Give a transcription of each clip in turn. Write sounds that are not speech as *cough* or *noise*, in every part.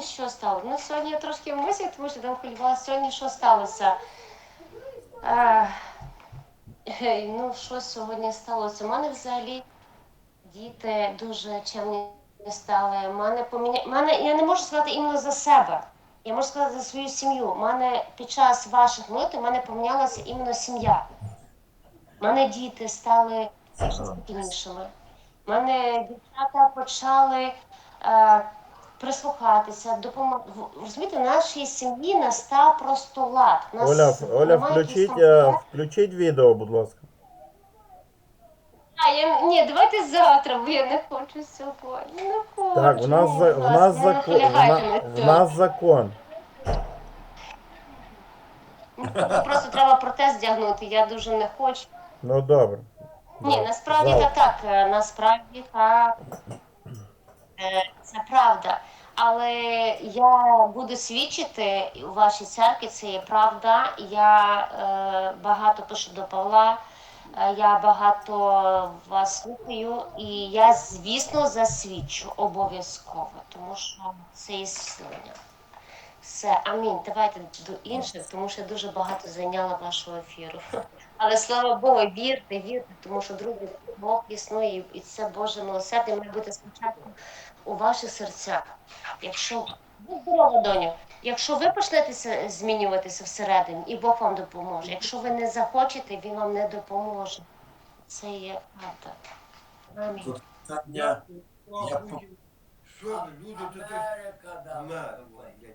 сьогодні що стало? Ну, сьогодні я трошки емоцій, тому що там хвилювалася. Сьогодні що сталося? Е, ну, що сьогодні сталося? У мене взагалі діти дуже чемні стали. Мене поміня... мене, я не можу сказати іменно за себе. Я можу сказати за свою сім'ю. У мене під час ваших молитв у мене помінялася іменно сім'я. У мене діти стали спокійнішими. У мене дівчата почали е, прислухатися, допомагати. Розумієте, в нашій сім'ї настав просто лад. Нас Оля, Оля, немає включіть, якихось е, там- включіть відео, будь ласка. А, я, ні, давайте завтра, бо я не хочу сьогодні. Не хочу. Так, в нас, будь в ласка, нас, не закон, в, наполягайте на- на в цьому. нас закон. Просто треба протест вдягнути, я дуже не хочу. Ну добре. Ні, насправді так, так, е, насправді так. Але я буду свідчити у вашій церкві, це є правда. Я е, багато пишу до Павла, е, я багато вас слухаю, і я, звісно, засвідчу обов'язково, тому що це є сьогодні. Все, амінь. Давайте до інших, тому що я дуже багато зайняла вашого ефіру. *laughs* Але слава Богу, вірте, вірте, тому що друзі, Бог існує, і це Боже милосердя має бути спочатку у ваших серцях. Якщо будь здорова, доню, якщо ви почнетеся змінюватися всередині, і Бог вам допоможе. Якщо ви не захочете, Він вам не допоможе. Це є правда. Амінь. Я ви, люди, то ти Америка, да. Америка.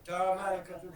Та Америка тут